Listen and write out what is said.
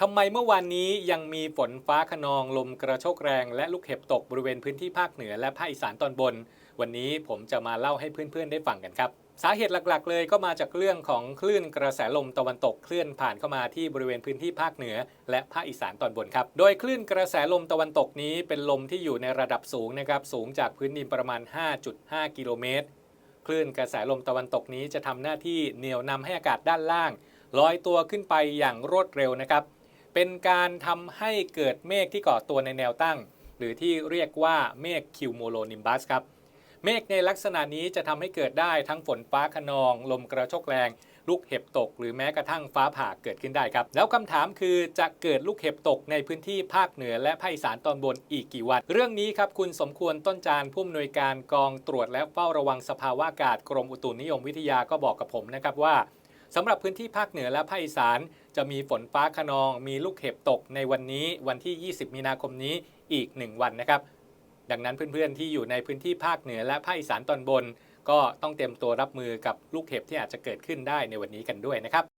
ทำไมเมื่อวานนี้ยังมีฝนฟ้าขนองลมกระโชกแรง และลูกเห็บตกบริเวณพื้นที่ภาคเหนือและภาคอีสานตอนบน วันนี้ผมจะมาเล่าให้เพื่อนๆได้ฟังกันครับ สาเหตุหลักๆ เลยก็มาจากเรื่องของคลื่นกระแสลมตะวันตกเคลื่อนผ่านเข้ามาที่บริเวณพื้นที่ภาคเหนือ และภาคอีสานตอนบนครับโดยคลื่นกระแสลมตะวันตกนี้เป็นลมที่อยู่ในระดับสูงนะครับสูงจากพื้นดินประมาณ 5.5 กิโลเมตรคลื่นกระแสลมตะวันตกนี้จะทำหน้าที่เหนี่ยวนำให้อากาศด้านล่างลอยตัวขึ้นไปอย่างรวดเร็วนะครับ เป็นการทำให้เกิดเมฆที่ก่อตัวในแนวตั้ง หรือที่เรียกว่าเมฆคิวโมโลนิมบัสครับ เมฆในลักษณะนี้จะทำให้เกิดได้ทั้งฝนฟ้าขนอง ลมกระโชกแรง ลูกเห็บตก หรือแม้กระทั่งฟ้าผ่าเกิดขึ้นได้ครับ แล้วคำถามคือจะเกิดลูกเห็บตกในพื้นที่ภาคเหนือและภาคอีสานตอนบนอีกกี่วัน เรื่องนี้ครับคุณสมควรต้นจานผู้อำนวยการกองตรวจและเฝ้าระวังสภาวะอากาศกรมอุตุนิยมวิทยาก็บอกกับผมนะครับว่าสำหรับพื้นที่ภาคเหนือและภาคอีสาน จะมีฝนฟ้าขนอง มีลูกเห็บตกในวันนี้วันที่ 20 มีนาคมนี้อีก 1 วันนะครับ ดังนั้นเพื่อนๆที่อยู่ในพื้นที่ภาคเหนือและภาคอีสานตอนบน ก็ต้องเตรียมตัวรับมือกับลูกเห็บที่อาจจะเกิดขึ้นได้ในวันนี้กันด้วยนะครับ